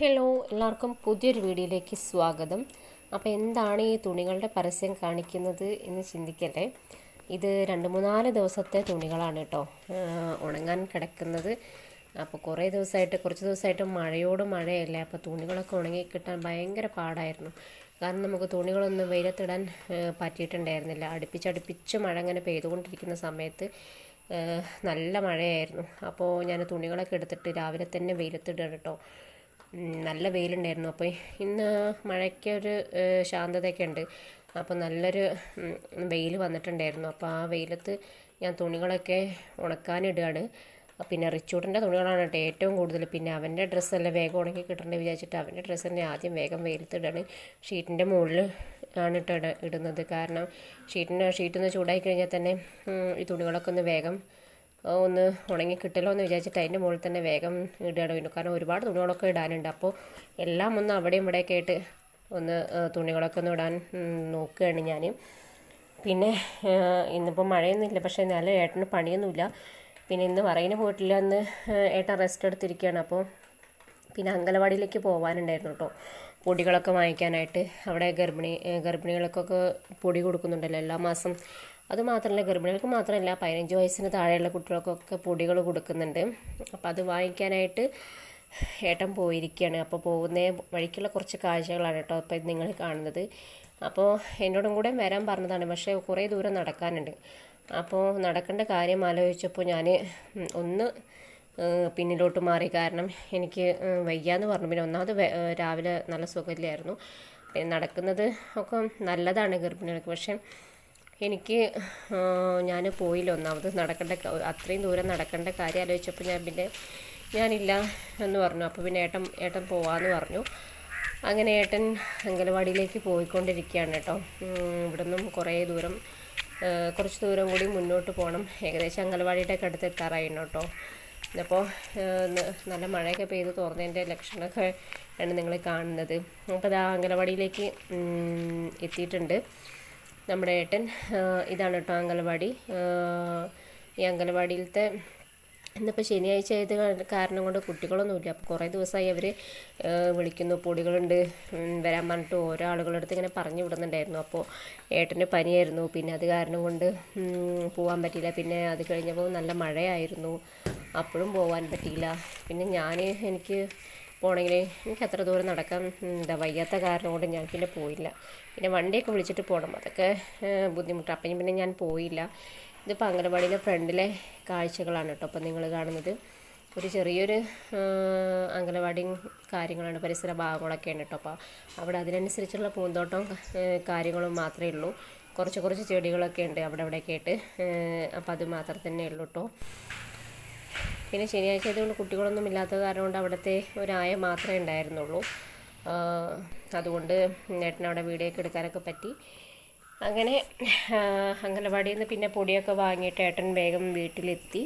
Hello എല്ലാവർക്കും പുതിയൊരു വീഡിയോയിലേക്ക് സ്വാഗതം. അപ്പോൾ എന്താണ് ഈ തുണികളുടെ പരസ്യം കാണിക്കുന്നത് എന്ന് ചിന്തിക്കല്ലേ? ഇത് രണ്ട് മൂന്നാൽ ദിവസത്തെ തുണികളാണ് കേട്ടോ. ഉണങ്ങാൻ കിടക്കുന്നത്. അപ്പോൾ കുറേ ദിവസമായിട്ട് കുറച്ച് ദിവസമായിട്ട് മഴയോട് മഴയല്ലേ. അപ്പോൾ തുണികളൊക്കെ ഉണങ്ങി കിട്ടാൻ ഭയങ്കര പാടായിരുന്നു. കാരണം നമുക്ക് തുണികളൊന്നും വെയിലത്തിടാൻ പറ്റിയിട്ടുണ്ടായിരുന്നില്ല. അടുപ്പിച്ചടുപ്പിച്ച് മഴ അങ്ങനെ പെയ്തുകൊണ്ടിരിക്കുന്ന സമയത്ത് നല്ല മഴയായിരുന്നു. അപ്പോൾ ഞാൻ തുണികളൊക്കെ എടുത്തിട്ട് രാവിലെ തന്നെ വെയിലത്തിടുകയാണ് കേട്ടോ. നല്ല വെയിലുണ്ടായിരുന്നു. അപ്പോൾ ഇന്ന് മഴയ്ക്കൊരു ശാന്തതയൊക്കെ ഉണ്ട്. അപ്പോൾ നല്ലൊരു വെയിൽ വന്നിട്ടുണ്ടായിരുന്നു. അപ്പോൾ ആ വെയിലത്ത് ഞാൻ തുണികളൊക്കെ ഉണക്കാനിടുകയാണ് പിന്നെ റിച്ചൂട്ടിന്റെ തുണികളാണ് കേട്ടോ ഏറ്റവും കൂടുതൽ. പിന്നെ അവന്റെ ഡ്രസ്സല്ലേ വേഗം ഉണങ്ങി കിട്ടേണ്ടത് വിചാരിച്ചിട്ട് അവന്റെ ഡ്രസ്സ് തന്നെ ആദ്യം വേഗം വെയിലത്തിടാണ് ഷീറ്റിന്റെ മുകളിൽ ആണ് കേട്ടോ ഇട- ഇടുന്നത്. കാരണം ഷീറ്റിന് ഷീറ്റൊന്ന് ചൂടായി കഴിഞ്ഞാൽ തന്നെ ഈ തുണികളൊക്കെ ഒന്ന് വേഗം ഒന്ന് ഉണങ്ങി കിട്ടല്ലോ എന്ന് വിചാരിച്ചിട്ട് അതിന്റെ മുകളിൽ തന്നെ വേഗം ഇടുകയാണ് വീണ്ടും കാരണം ഒരുപാട് തുണികളൊക്കെ ഇടാനുണ്ട്. അപ്പോൾ എല്ലാം ഒന്ന് അവിടെയും ഇവിടെയൊക്കെ ആയിട്ട് ഒന്ന് തുണികളൊക്കെ ഒന്ന് ഇടാൻ നോക്കുകയാണ് ഞാൻ. പിന്നെ ഇന്നിപ്പോൾ ഇന്നിപ്പോൾ മഴയൊന്നുമില്ല പക്ഷേ നല്ല ഏട്ടന് പണിയൊന്നുമില്ല. പിന്നെ ഇന്ന് പറയിന് പോയിട്ടില്ല. എന്ന് ഏട്ടൻ റെസ്റ്റ് എടുത്തിരിക്കുകയാണ്. അപ്പോൾ പിന്നെ അങ്കലവാടിയിലേക്ക് പോകാനുണ്ടായിരുന്നു കേട്ടോ. പൊടികളൊക്കെ വാങ്ങിക്കാനായിട്ട്. അവിടെ ഗർഭിണി ഗർഭിണികൾക്കൊക്കെ പൊടി കൊടുക്കുന്നുണ്ടല്ലോ. എല്ലാ മാസം അത് മാത്രമല്ല ഗർഭിണികൾക്ക് മാത്രമല്ല പതിനഞ്ച് വയസ്സിന് താഴെയുള്ള കുട്ടികൾക്കൊക്കെ പൊടികൾ കൊടുക്കുന്നുണ്ട്. അപ്പോൾ അത് വാങ്ങിക്കാനായിട്ട് ഏട്ടൻ പോയിരിക്കുകയാണ്. അപ്പോൾ പോകുന്ന വഴിക്കുള്ള കുറച്ച് കാഴ്ചകളാണ് കേട്ടോ ഇപ്പോൾ നിങ്ങൾ കാണുന്നത്. അപ്പോൾ എന്നോടും കൂടെ വരാൻ പറഞ്ഞതാണ്. പക്ഷേ കുറേ ദൂരം നടക്കാനുണ്ട്. അപ്പോൾ നടക്കേണ്ട കാര്യം ആലോചിച്ചപ്പോൾ ഞാൻ ഒന്ന് പിന്നിലോട്ട് മാറി. കാരണം എനിക്ക് വയ്യാന്ന് പറഞ്ഞു. പിന്നെ ഒന്നാമത് രാവിലെ നല്ല സുഖമില്ലായിരുന്നു. പിന്നെ നടക്കുന്നത് ഒക്കെ നല്ലതാണ് ഗർഭിണികൾക്ക്. പക്ഷെ എനിക്ക് ഞാൻ പോയില്ല ഒന്നാമത് നടക്കേണ്ട അത്രയും ദൂരം നടക്കേണ്ട കാര്യം ആലോചിച്ചപ്പോൾ ഞാൻ പിന്നെ ഞാനില്ല എന്ന് പറഞ്ഞു. അപ്പോൾ പിന്നെ ഏട്ടൻ ഏട്ടൻ പോവാമെന്ന് പറഞ്ഞു. അങ്ങനെ ഏട്ടൻ അങ്കലവാടിയിലേക്ക് പോയിക്കൊണ്ടിരിക്കുകയാണ് കേട്ടോ. ഇവിടുന്നും കുറേ ദൂരം കുറച്ച് ദൂരം കൂടി മുന്നോട്ട് പോകണം. ഏകദേശം അങ്കലവാടിയുടെ ഒക്കെ അടുത്ത് എത്താറായിരുന്നു കേട്ടോ. അപ്പോൾ നല്ല മഴയൊക്കെ പെയ്ത് തുറന്നതിന്റെ ലക്ഷണമൊക്കെ ആണ് നിങ്ങൾ കാണുന്നത്. അപ്പോൾ ആ അങ്കലവാടിയിലേക്ക് ഉം, എത്തിയിട്ടുണ്ട്. നമ്മുടെ ഏട്ടൻ ഇതാണ് കേട്ടോ അംഗനവാടി ഈ അംഗനവാടിയിലത്തെ ഇന്നിപ്പോൾ ശനിയാഴ്ച ആയത് കാരണം കൊണ്ട് കുട്ടികളൊന്നുമില്ല. അപ്പോൾ കുറേ ദിവസമായി അവർ വിളിക്കുന്നു പൊടികളുണ്ട് വരാൻ പറഞ്ഞിട്ട് ഓരോ ആളുകളുടെ അടുത്ത് ഇങ്ങനെ പറഞ്ഞു വിടുന്നുണ്ടായിരുന്നു. അപ്പോൾ ഏട്ടന് പനിയായിരുന്നു. പിന്നെ അത് കാരണം കൊണ്ട് പോകാൻ പറ്റിയില്ല. പിന്നെ അത് കഴിഞ്ഞപ്പോൾ നല്ല മഴയായിരുന്നു. അപ്പോഴും പോകാൻ പറ്റിയില്ല. പിന്നെ ഞാൻ എനിക്ക് പോകണമെങ്കിൽ എനിക്ക് അത്ര ദൂരം നടക്കാൻ എന്താ വയ്യാത്ത കാരണം കൊണ്ട് ഞാൻ പിന്നെ പോയില്ല. പിന്നെ വണ്ടിയൊക്കെ വിളിച്ചിട്ട് പോകണം അതൊക്കെ ബുദ്ധിമുട്ടാണ് അപ്പം പിന്നെ ഞാൻ പോയില്ല. ഇതിപ്പോൾ അംഗനവാടിയിലെ ഫ്രണ്ടിലെ കാഴ്ചകളാണ് കേട്ടോ അപ്പം നിങ്ങൾ കാണുന്നത്. ഒരു ചെറിയൊരു അംഗനവാടി കാര്യങ്ങളാണ് പരിസര ഭാഗങ്ങളൊക്കെയാണ് കേട്ടോ അപ്പോൾ അവിടെ അതിനനുസരിച്ചുള്ള പൂന്തോട്ടവും കാര്യങ്ങളും മാത്രമേ ഉള്ളൂ. കുറച്ച് കുറച്ച് ചെടികളൊക്കെ ഉണ്ട് അവിടെ അവിടെയൊക്കെ ആയിട്ട്. അപ്പോൾ അത് മാത്രം തന്നെ ഉള്ളൂ കേട്ടോ പിന്നെ ശനിയാഴ്ച ആയതുകൊണ്ട് കുട്ടികളൊന്നും ഇല്ലാത്ത കാരണം കൊണ്ട് അവിടുത്തെ ഒരായ മാത്രമേ ഉണ്ടായിരുന്നുള്ളൂ. അതുകൊണ്ട് ഏട്ടൻ അവിടെ വീഡിയോ എടുക്കാനൊക്കെ പറ്റി. അങ്ങനെ അംഗനവാടിയിൽ നിന്ന് പിന്നെ പൊടിയൊക്കെ വാങ്ങിയിട്ട് ഏട്ടൻ വേഗം വീട്ടിലെത്തി.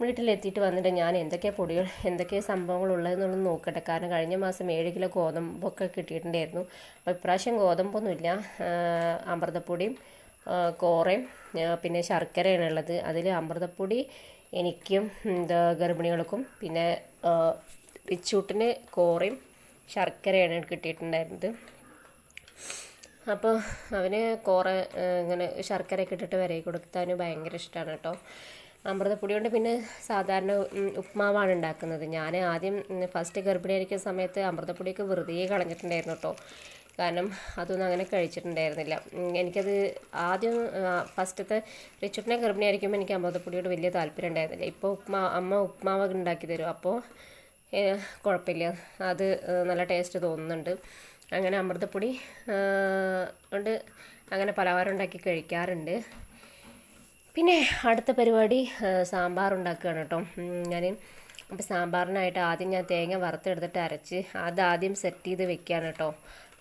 വീട്ടിലെത്തിയിട്ട് വന്നിട്ട് ഞാൻ എന്തൊക്കെ പൊടികൾ എന്തൊക്കെ സംഭവങ്ങൾ ഉള്ളതെന്നുള്ളത് നോക്കട്ടെ. കാരണം കഴിഞ്ഞ മാസം ഏഴ് കിലോ ഗോതമ്പൊക്കെ കിട്ടിയിട്ടുണ്ടായിരുന്നു. അപ്പോൾ ഇപ്രാവശ്യം ഗോതമ്പൊന്നുമില്ല. അമൃതപ്പൊടിയും കോറയും പിന്നെ ശർക്കരയാണ് ഉള്ളത്. അതിൽ അമൃതപ്പൊടി എനിക്കും എന്താ ഗർഭിണികൾക്കും പിന്നെ റിച്ചൂട്ടിന് കോറയും ശർക്കരയാണ് കിട്ടിയിട്ടുണ്ടായിരുന്നത്. അപ്പോൾ അവന് കോറ ഇങ്ങനെ ശർക്കരയൊക്കെ ഇട്ടിട്ട് വരയി അവന് ഭയങ്കര ഇഷ്ടമാണ് കേട്ടോ. അമൃതപ്പൊടി കൊണ്ട് പിന്നെ സാധാരണ ഉപ്മാവാണ് ഉണ്ടാക്കുന്നത്. ഞാൻ ആദ്യം ഫസ്റ്റ് ഗർഭിണിയായിരിക്കുന്ന സമയത്ത് അമൃതപ്പൊടിയൊക്കെ വെറുതെ കളഞ്ഞിട്ടുണ്ടായിരുന്നു കേട്ടോ. കാരണം അതൊന്നും അങ്ങനെ കഴിച്ചിട്ടുണ്ടായിരുന്നില്ല. എനിക്കത് ആദ്യം ഫസ്റ്റത്തെ റിച്ചുട്ടിനെ ഗർഭിണിയായിരിക്കുമ്പോൾ എനിക്ക് അമൃതപ്പൊടിയോട് വലിയ താല്പര്യം ഉണ്ടായിരുന്നില്ല. ഇപ്പോൾ ഉപ്മാ അമ്മ ഉപ്മാവൊക്കെ ഉണ്ടാക്കി തരും. അപ്പോൾ കുഴപ്പമില്ല അത് നല്ല ടേസ്റ്റ് തോന്നുന്നുണ്ട്. അങ്ങനെ അമൃതപ്പൊടി കൊണ്ട് അങ്ങനെ പലഹാരം ഉണ്ടാക്കി കഴിക്കാറുണ്ട്. പിന്നെ അടുത്ത പരിപാടി സാമ്പാർ ഉണ്ടാക്കുകയാണ് കേട്ടോ. ഞാൻ അപ്പോൾ സാമ്പാറിനായിട്ട് ആദ്യം ഞാൻ തേങ്ങ വറുത്തെടുത്തിട്ട് അരച്ച് അത് ആദ്യം സെറ്റ് ചെയ്ത് വെക്കുകയാണ് കേട്ടോ.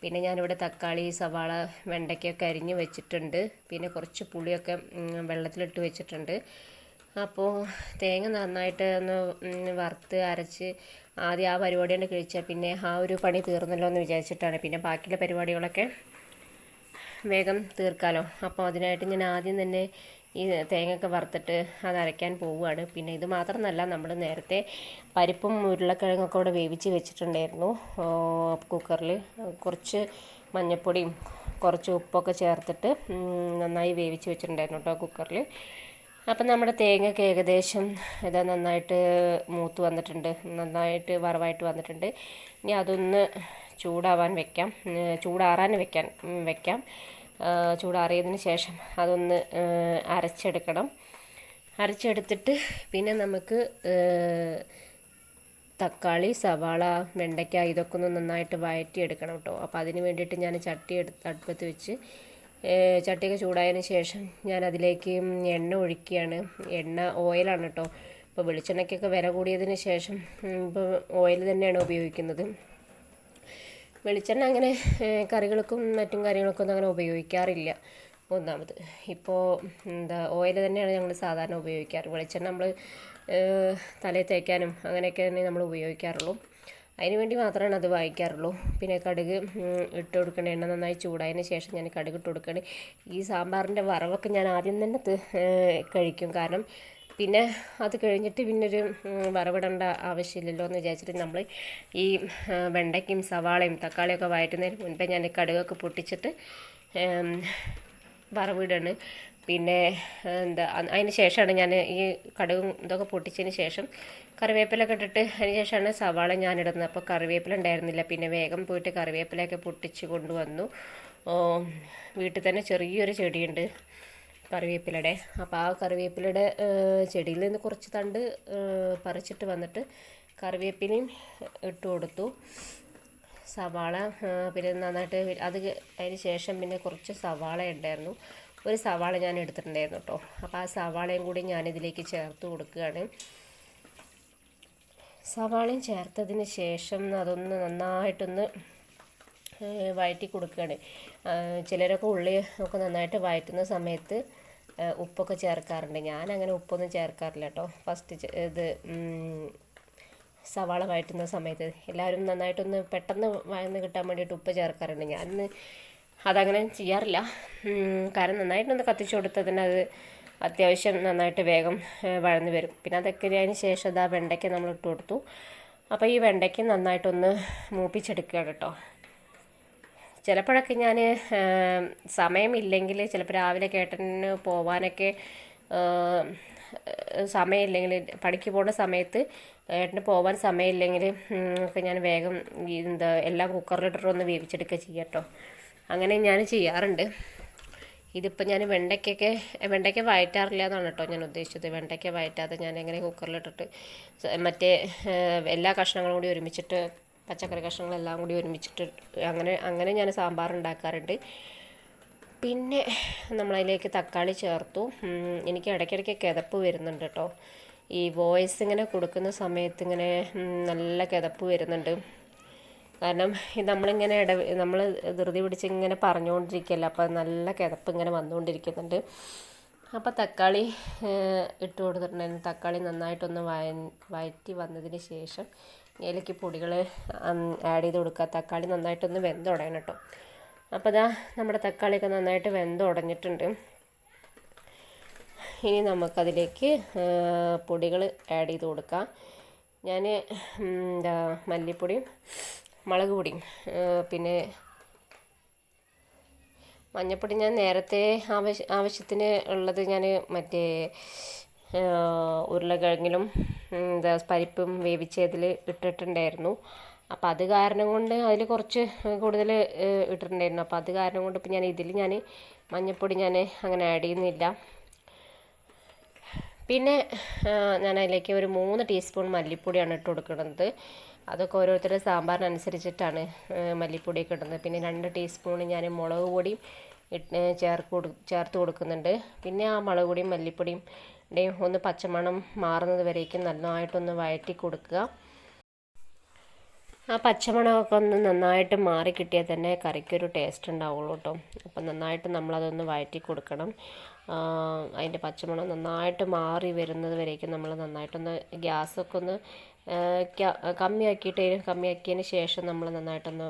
പിന്നെ ഞാനിവിടെ തക്കാളി സവാള വെണ്ടയ്ക്കൊക്കെ അരിഞ്ഞ് വെച്ചിട്ടുണ്ട്. പിന്നെ കുറച്ച് പുളിയൊക്കെ വെള്ളത്തിലിട്ട് വെച്ചിട്ടുണ്ട്. അപ്പോൾ തേങ്ങ നന്നായിട്ട് ഒന്ന് വറുത്ത് അരച്ച് ആദ്യം ആ പരിപാടി കൊണ്ട് കഴിച്ചാൽ പിന്നെ ആ ഒരു പണി തീർന്നല്ലോ എന്ന് വിചാരിച്ചിട്ടാണ്. പിന്നെ ബാക്കിയുള്ള പരിപാടികളൊക്കെ വേഗം തീർക്കാമല്ലോ അപ്പോൾ അതിനായിട്ട് ഞാൻ ആദ്യം തന്നെ ഈ തേങ്ങയൊക്കെ വറുത്തിട്ട് അത് അരയ്ക്കാൻ പോവുകയാണ്. പിന്നെ ഇത് മാത്രമല്ല നമ്മൾ നേരത്തെ പരിപ്പും ഉരുളക്കിഴങ്ങൊക്കെ കൂടെ വേവിച്ച് വെച്ചിട്ടുണ്ടായിരുന്നു. കുക്കറിൽ കുറച്ച് മഞ്ഞൾപ്പൊടിയും കുറച്ച് ഉപ്പൊക്കെ ചേർത്തിട്ട് നന്നായി വേവിച്ച് വെച്ചിട്ടുണ്ടായിരുന്നു കേട്ടോ കുക്കറിൽ അപ്പം നമ്മുടെ തേങ്ങയൊക്കെ ഏകദേശം ഇതാ നന്നായിട്ട് മൂത്ത് വന്നിട്ടുണ്ട്. നന്നായിട്ട് വറവായിട്ട് വന്നിട്ടുണ്ട്. ഇനി അതൊന്ന് ചൂടാവാൻ വെക്കാം. ചൂടാറാൻ വെക്കാൻ വെക്കാം. ചൂടാറിയതിന് ശേഷം അതൊന്ന് അരച്ചെടുക്കണം. അരച്ചെടുത്തിട്ട് പിന്നെ നമുക്ക് തക്കാളി സവാള വെണ്ടയ്ക്ക ഇതൊക്കെ ഒന്ന് നന്നായിട്ട് വഴറ്റിയെടുക്കണം കേട്ടോ. അപ്പോൾ അതിന് വേണ്ടിയിട്ട് ഞാൻ ചട്ടി എടുത്ത് അടുപ്പത്ത് വെച്ച് ചട്ടിയൊക്കെ ചൂടായതിന് ശേഷം ഞാൻ അതിലേക്ക് എണ്ണ ഒഴിക്കുകയാണ്. എണ്ണ ഓയിലാണ് കേട്ടോ. ഇപ്പോൾ വെളിച്ചെണ്ണയ്ക്കൊക്കെ വില കൂടിയതിന് ശേഷം ഇപ്പോൾ ഓയിൽ തന്നെയാണ് ഉപയോഗിക്കുന്നത്. വെളിച്ചെണ്ണ അങ്ങനെ കറികൾക്കും മറ്റും കാര്യങ്ങൾക്കും ഒന്നും അങ്ങനെ ഉപയോഗിക്കാറില്ല. ഒന്നാമത്. ഇപ്പോൾ എന്താ ഓയിൽ തന്നെയാണ് ഞങ്ങൾ സാധാരണ ഉപയോഗിക്കാറ്. വെളിച്ചെണ്ണ നമ്മൾ തലയിൽ തേക്കാനും അങ്ങനെയൊക്കെ തന്നെ നമ്മൾ ഉപയോഗിക്കാറുള്ളൂ. അതിന് വേണ്ടി മാത്രമാണ് അത് വാങ്ങിക്കാറുള്ളൂ. പിന്നെ കടുക് ഇട്ട് കൊടുക്കണേ എണ്ണ നന്നായി ചൂടായതിന് ശേഷം ഞാൻ കടുക് ഇട്ട് കൊടുക്കണേ. ഈ സാമ്പാറിന്റെ വറവൊക്കെ ഞാൻ ആദ്യം തന്നെ കഴിക്കും. കാരണം പിന്നെ അത് കഴിഞ്ഞിട്ട് പിന്നൊരു വറവിടേണ്ട ആവശ്യമില്ലല്ലോ എന്ന് വിചാരിച്ചിട്ട് നമ്മൾ ഈ വെണ്ടയ്ക്കും സവാളയും തക്കാളിയൊക്കെ വഴറ്റുന്നതിന് മുൻപേ ഞാൻ കടുകൊക്കെ പൊട്ടിച്ചിട്ട് വറവിടാണ്. പിന്നെ എന്താ അതിന് ശേഷമാണ് ഞാൻ ഈ കടുകും ഇതൊക്കെ പൊട്ടിച്ചതിന് ശേഷം കറിവേപ്പിലൊക്കെ ഇട്ടിട്ട് അതിന് ശേഷമാണ് സവാള ഞാനിടുന്നത്. അപ്പോൾ കറിവേപ്പില ഉണ്ടായിരുന്നില്ല. പിന്നെ വേഗം പോയിട്ട് കറിവേപ്പിലയൊക്കെ പൊട്ടിച്ച് കൊണ്ടുവന്നു. വീട്ടിൽ തന്നെ ചെറിയൊരു ചെടിയുണ്ട്. കറിവേപ്പിലയുടെ. അപ്പോൾ ആ കറിവേപ്പിലയുടെ ചെടിയിൽ നിന്ന് കുറച്ച് തണ്ട് പറിച്ചിട്ട് വന്നിട്ട് കറിവേപ്പിലയും ഇട്ട് കൊടുത്തു. സവാള പിന്നെ നന്നായിട്ട് അത് അതിന് ശേഷം പിന്നെ കുറച്ച് സവാള ഉണ്ടായിരുന്നു. ഒരു സവാള ഞാൻ എടുത്തിട്ടുണ്ടായിരുന്നു കേട്ടോ അപ്പോൾ ആ സവാളയും കൂടി ഞാനിതിലേക്ക് ചേർത്ത് കൊടുക്കുകയാണ്. സവാളയും ചേർത്തതിന് ശേഷം അതൊന്ന് നന്നായിട്ടൊന്ന് വഴറ്റി കൊടുക്കുകയാണ്. ചിലരൊക്കെ ഉള്ളി ഒക്കെ നന്നായിട്ട് വഴറ്റുന്ന സമയത്ത് ഉപ്പൊക്കെ ചേർക്കാറുണ്ട്. ഞാൻ അങ്ങനെ ഉപ്പൊന്നും ചേർക്കാറില്ല കേട്ടോ ഫസ്റ്റ് ഇത് സവാള വഴറ്റുന്ന സമയത്ത് എല്ലാവരും നന്നായിട്ടൊന്ന് പെട്ടെന്ന് വഴന്ന് കിട്ടാൻ വേണ്ടിയിട്ട് ഉപ്പ് ചേർക്കാറുണ്ട്. ഞാൻ അതങ്ങനെ ചെയ്യാറില്ല. കാരണം നന്നായിട്ടൊന്ന് കത്തിച്ചു കൊടുത്തതിന് അത് അത്യാവശ്യം നന്നായിട്ട് വേഗം വഴന്ന് വരും. പിന്നെ അതൊക്കെ അതിന് ശേഷം ഇതാ വെണ്ടയ്ക്ക നമ്മൾ ഇട്ട് കൊടുത്തു. അപ്പോൾ ഈ വെണ്ടയ്ക്ക നന്നായിട്ടൊന്ന് മൂപ്പിച്ചെടുക്കുക കേട്ടോ ചിലപ്പോഴൊക്കെ ഞാൻ സമയമില്ലെങ്കിൽ ചിലപ്പോൾ രാവിലെ കേട്ടന് പോവാനൊക്കെ സമയമില്ലെങ്കിൽ പണിക്ക് പോകുന്ന സമയത്ത് ഏട്ടന് പോകാൻ സമയമില്ലെങ്കിൽ ഒക്കെ ഞാൻ വേഗം എന്താ എല്ലാം കുക്കറിലിട്ടിട്ടൊന്ന് വേവിച്ചെടുക്കുക ചെയ്യാം കേട്ടോ അങ്ങനെ ഞാൻ ചെയ്യാറുണ്ട്. ഇതിപ്പോൾ ഞാൻ വെണ്ടയ്ക്കൊക്കെ വെണ്ടയ്ക്ക വഴറ്റാറില്ല എന്നാണ് കേട്ടോ ഞാൻ ഉദ്ദേശിച്ചത്. വെണ്ടയ്ക്ക വഴറ്റാതെ ഞാൻ എങ്ങനെ കുക്കറിലിട്ടിട്ട് മറ്റേ എല്ലാ കഷ്ണങ്ങളും കൂടി ഒരുമിച്ചിട്ട് പച്ചക്കറി കഷ്ണങ്ങളെല്ലാം കൂടി ഒരുമിച്ചിട്ട് അങ്ങനെ അങ്ങനെ ഞാൻ സാമ്പാർ ഉണ്ടാക്കാറുണ്ട്. പിന്നെ നമ്മളതിലേക്ക് തക്കാളി ചേർത്തു. എനിക്ക് ഇടയ്ക്കിടയ്ക്ക് കിതപ്പ് വരുന്നുണ്ട് കേട്ടോ. ഈ വോയിസ് ഇങ്ങനെ കൊടുക്കുന്ന സമയത്ത് ഇങ്ങനെ നല്ല കിതപ്പ് വരുന്നുണ്ട്. കാരണം നമ്മളിങ്ങനെ ഇട നമ്മൾ ധൃതി പിടിച്ച് ഇങ്ങനെ പറഞ്ഞുകൊണ്ടിരിക്കുകയല്ല അപ്പോൾ നല്ല കിതപ്പ് ഇങ്ങനെ വന്നുകൊണ്ടിരിക്കുന്നുണ്ട്. അപ്പോൾ തക്കാളി ഇട്ട് കൊടുത്തിട്ടുണ്ടായിരുന്നു. തക്കാളി നന്നായിട്ടൊന്ന് വയ വയറ്റി വന്നതിന് ശേഷം ഇതിലേക്ക് പൊടികൾ ആഡ് ചെയ്ത് കൊടുക്കുക. തക്കാളി നന്നായിട്ടൊന്ന് വെന്ത് തുടങ്ങണം കേട്ടോ. അപ്പോൾ ഇതാ നമ്മുടെ തക്കാളിയൊക്കെ നന്നായിട്ട് വെന്ത് തുടങ്ങിയിട്ടുണ്ട് ഇനി നമുക്കതിലേക്ക് പൊടികൾ ആഡ് ചെയ്ത് കൊടുക്കാം. ഞാൻ എന്താ മല്ലിപ്പൊടിയും മുളക് പൊടിയും പിന്നെ മഞ്ഞൾപ്പൊടി ഞാൻ നേരത്തെ ആവശ്യ ആവശ്യത്തിന് ഉള്ളത് ഞാൻ മറ്റേ ഉരുളക്കിഴങ്ങിലും എന്താ പരിപ്പും വേവിച്ചതിൽ ഇട്ടിട്ടുണ്ടായിരുന്നു. അപ്പോൾ അത് കാരണം കൊണ്ട് അതിൽ കുറച്ച് കൂടുതൽ ഇട്ടിട്ടുണ്ടായിരുന്നു. അപ്പോൾ അത് കാരണം കൊണ്ട് ഇപ്പം ഞാൻ ഇതിൽ ഞാൻ മഞ്ഞൾപ്പൊടി ഞാൻ അങ്ങനെ ആഡ് ചെയ്യുന്നില്ല. പിന്നെ ഞാൻ അതിലേക്ക് ഒരു മൂന്ന് ടീസ്പൂൺ മല്ലിപ്പൊടിയാണ് ഇട്ട് കൊടുക്കുന്നത്. അതൊക്കെ ഓരോരുത്തരുടെ സാമ്പാറിനനുസരിച്ചിട്ടാണ് മല്ലിപ്പൊടിയൊക്കെ ഇടുന്നത്. പിന്നെ രണ്ട് ടീസ്പൂൺ ഞാൻ മുളക് പൊടിയും ചേർക്ക് കൊടു ചേർത്ത് കൊടുക്കുന്നുണ്ട്. പിന്നെ ആ മുളക് പൊടിയും മല്ലിപ്പൊടിയും ഒന്ന് പച്ചമണം മാറുന്നത് വരേക്കും നന്നായിട്ടൊന്ന് വയറ്റി കൊടുക്കുക. ആ പച്ചമണമൊക്കെ ഒന്ന് നന്നായിട്ട് മാറി കിട്ടിയാൽ തന്നെ കറിക്കൊരു ടേസ്റ്റ് ഉണ്ടാവുള്ളൂ കേട്ടോ. അപ്പം നന്നായിട്ട് നമ്മളതൊന്ന് വഴറ്റി കൊടുക്കണം. അതിന്റെ പച്ചമണം നന്നായിട്ട് മാറി വരുന്നത് വരേക്കും നമ്മൾ നന്നായിട്ടൊന്ന് ഗ്യാസൊക്കെ ഒന്ന് കമ്മിയാക്കിയിട്ട് കമ്മിയാക്കിയതിന് ശേഷം നമ്മൾ നന്നായിട്ടൊന്ന്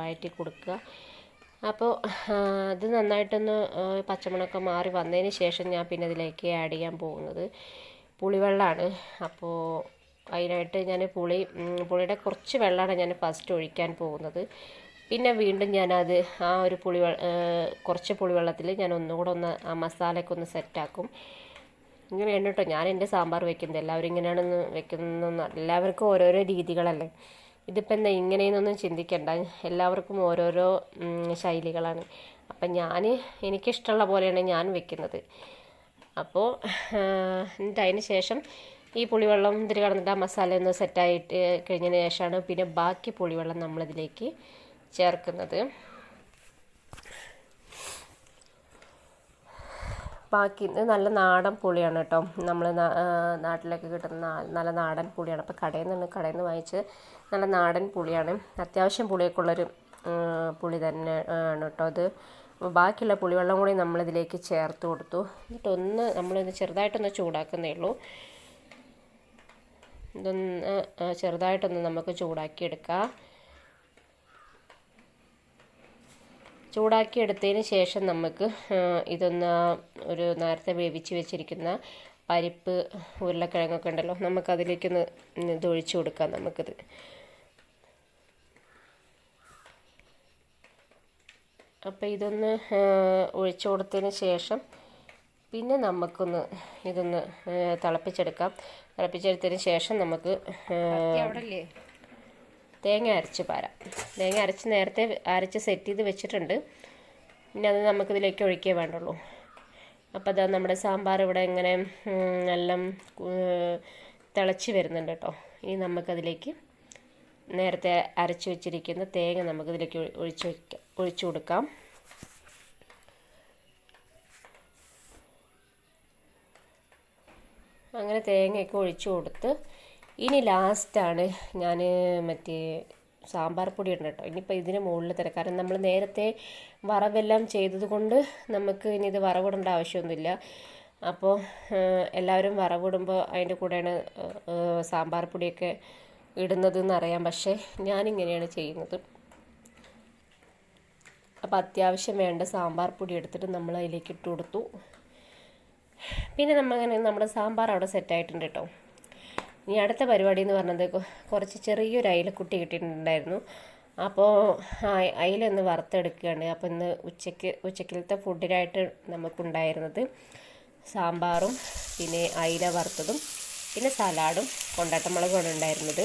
വഴറ്റി കൊടുക്കുക. അപ്പോൾ അത് നന്നായിട്ടൊന്ന് പച്ചമണമൊക്കെ മാറി വന്നതിന് ശേഷം ഞാൻ പിന്നെ അതിലേക്ക് ആഡ് ചെയ്യാൻ പോകുന്നത് പുളിവെള്ളമാണ് അപ്പോൾ അതിനായിട്ട് ഞാൻ പുളി പുളിയുടെ കുറച്ച് വെള്ളമാണ് ഞാൻ ഫസ്റ്റ് ഒഴിക്കാൻ പോകുന്നത്. പിന്നെ വീണ്ടും ഞാനത് ആ ഒരു പുളി കുറച്ച് പുളിവെള്ളത്തിൽ ഞാൻ ഒന്നുകൂടെ ഒന്ന് ആ മസാലയൊക്കെ ഒന്ന് സെറ്റാക്കും ഇങ്ങനെയാണ് കേട്ടോ ഞാൻ എന്റെ സാമ്പാർ വെക്കുന്നത്. എല്ലാവരും ഇങ്ങനെയാണെന്ന് വെക്കുന്നതെന്ന് എല്ലാവർക്കും ഓരോരോ രീതികളല്ലേ. ഇതിപ്പോൾ എന്താ ഇങ്ങനെയെന്നൊന്നും ചിന്തിക്കേണ്ട. എല്ലാവർക്കും ഓരോരോ ശൈലികളാണ്. അപ്പം ഞാൻ എനിക്കിഷ്ടമുള്ള പോലെയാണ് ഞാൻ വെക്കുന്നത്. അപ്പോൾ എന്നിട്ട് അതിന് ശേഷം ഈ പുളിവെള്ളം ഇതിൽ കടന്നിട്ട് ആ മസാല ഒന്ന് സെറ്റായിട്ട് കഴിഞ്ഞതിന് ശേഷമാണ് പിന്നെ ബാക്കി പുളിവെള്ളം നമ്മളിതിലേക്ക് ചേർക്കുന്നത്. ബാക്കി നല്ല നാടൻ പുളിയാണ് കേട്ടോ. നമ്മൾ നാട്ടിലൊക്കെ കിട്ടുന്ന നല്ല നാടൻ പുളിയാണ്. അപ്പോൾ കടയിൽ നിന്ന് കടയിൽ നിന്ന് വാങ്ങിച്ച് നല്ല നാടൻ പുളിയാണ്. അത്യാവശ്യം പുളിയൊക്കെ ഉള്ളൊരു പുളി തന്നെ ആണ് കേട്ടോ അത് ബാക്കിയുള്ള പുളിവെള്ളം കൂടി നമ്മളിതിലേക്ക് ചേർത്ത് കൊടുത്തു. എന്നിട്ടൊന്ന് നമ്മളിത് ചെറുതായിട്ടൊന്ന് ചൂടാക്കുന്നേ ഉള്ളൂ. ഇതൊന്ന് ചെറുതായിട്ടൊന്ന് നമുക്ക് ചൂടാക്കി ചൂടാക്കി എടുത്തതിന് ശേഷം നമുക്ക് ഇതൊന്ന് ഒരു നേരത്തെ വേവിച്ച് വെച്ചിരിക്കുന്ന പരിപ്പ് ഉരുളക്കിഴങ്ങൊക്കെ ഉണ്ടല്ലോ നമുക്കതിലേക്കൊന്ന് ഇത് ഒഴിച്ചു കൊടുക്കാം നമുക്കിത്. അപ്പോൾ ഇതൊന്ന് ഒഴിച്ചു കൊടുത്തതിന് ശേഷം പിന്നെ നമുക്കൊന്ന് ഇതൊന്ന് തിളപ്പിച്ചെടുക്കാം. തിളപ്പിച്ചെടുത്തതിന് ശേഷം നമുക്ക് ആ, തേങ്ങ അരച്ച് പാരാം. തേങ്ങ അരച്ച് നേരത്തെ അരച്ച് സെറ്റ് ചെയ്ത് വെച്ചിട്ടുണ്ട്. പിന്നെ അത് നമുക്കിതിലേക്ക് ഒഴിക്കേ വേണ്ടുള്ളൂ. അപ്പോൾ അതാ നമ്മുടെ സാമ്പാർ ഇവിടെ ഇങ്ങനെ എല്ലാം തിളച്ച് വരുന്നുണ്ട് കേട്ടോ. ഇനി നമുക്കതിലേക്ക് നേരത്തെ അരച്ച് വെച്ചിരിക്കുന്ന തേങ്ങ നമുക്കിതിലേക്ക് ഒഴി- ഒഴിച്ച് വയ്ക്കാം ഒഴിച്ചു കൊടുക്കാം. അങ്ങനെ തേങ്ങയൊക്കെ ഒഴിച്ചു കൊടുത്ത് ഇനി ലാസ്റ്റാണ് ഞാൻ മറ്റേ സാമ്പാർ പൊടി ഉണ്ട് കേട്ടോ ഇനിയിപ്പോൾ ഇതിന് മുകളിൽ തരാം. കാരണം നമ്മൾ നേരത്തെ വറവെല്ലാം ചെയ്തതുകൊണ്ട് നമുക്ക് ഇനി ഇത് വറവിടേണ്ട ആവശ്യമൊന്നുമില്ല. അപ്പോൾ എല്ലാവരും വറവിടുമ്പോൾ അതിന്റെ കൂടെയാണ് സാമ്പാർ പൊടിയൊക്കെ ഇടുന്നത് എന്നറിയാം പക്ഷേ ഞാനിങ്ങനെയാണ് ചെയ്യുന്നത്. അപ്പോൾ അത്യാവശ്യം വേണ്ട സാമ്പാർ പൊടി എടുത്തിട്ട് നമ്മൾ അതിലേക്ക് ഇട്ട് കൊടുത്തു. പിന്നെ നമ്മങ്ങനെ നമ്മുടെ സാമ്പാർ അവിടെ സെറ്റായിട്ടുണ്ട് കേട്ടോ ഇനി അടുത്ത പരിപാടി എന്ന് പറഞ്ഞത് കുറച്ച് ചെറിയൊരു അയിലക്കുട്ടി കിട്ടിയിട്ടുണ്ടായിരുന്നു. അപ്പോൾ ആ അയില ഒന്ന് വറുത്തെടുക്കുകയാണ് അപ്പോൾ ഇന്ന് ഉച്ചയ്ക്ക് ഉച്ചക്കിലത്തെ ഫുഡിനായിട്ട് നമുക്കുണ്ടായിരുന്നത് സാമ്പാറും പിന്നെ അയില വറുത്തതും പിന്നെ സലാഡും കൊണ്ടാട്ടമുളകുമാണ് ഉണ്ടായിരുന്നത്.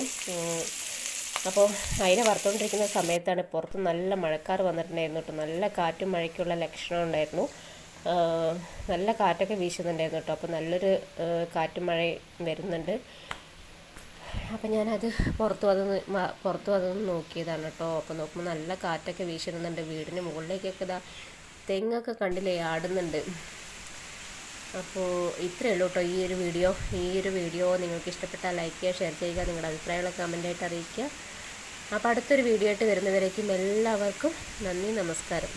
അപ്പോൾ അയില വറുത്തുകൊണ്ടിരിക്കുന്ന സമയത്താണ് പുറത്ത് നല്ല മഴക്കാർ വന്നിട്ടുണ്ടായിരുന്നു കേട്ടോ. നല്ല കാറ്റും മഴയ്ക്കുള്ള ലക്ഷണം ഉണ്ടായിരുന്നു. നല്ല കാറ്റൊക്കെ വീശുന്നുണ്ടായിരുന്നു കേട്ടോ. അപ്പോൾ നല്ലൊരു കാറ്റും മഴയും വരുന്നുണ്ട്. അപ്പം ഞാനത് പുറത്തു അതൊന്ന് പുറത്തു അതൊന്ന് നോക്കിയതാണ് കേട്ടോ. അപ്പോൾ നോക്കുമ്പോൾ നല്ല കാറ്റൊക്കെ വീശുന്നുണ്ട്. വീടിന് മുകളിലേക്കൊക്കെ ഇതാ തെങ്ങൊക്കെ കണ്ടില്ലേ ആടുന്നുണ്ട്. അപ്പോൾ ഇത്രയേ ഉള്ളൂ കേട്ടോ ഈ ഒരു വീഡിയോ. ഈ ഒരു വീഡിയോ നിങ്ങൾക്ക് ഇഷ്ടപ്പെട്ടാൽ ലൈക്ക് ചെയ്യുക ഷെയർ ചെയ്യുക നിങ്ങളുടെ അഭിപ്രായങ്ങളൊക്കെ കമന്റായിട്ട് അറിയിക്കുക. അപ്പോൾ അടുത്തൊരു വീഡിയോ ആയിട്ട് വരുന്നവരേക്കും എല്ലാവർക്കും നന്ദി നമസ്കാരം.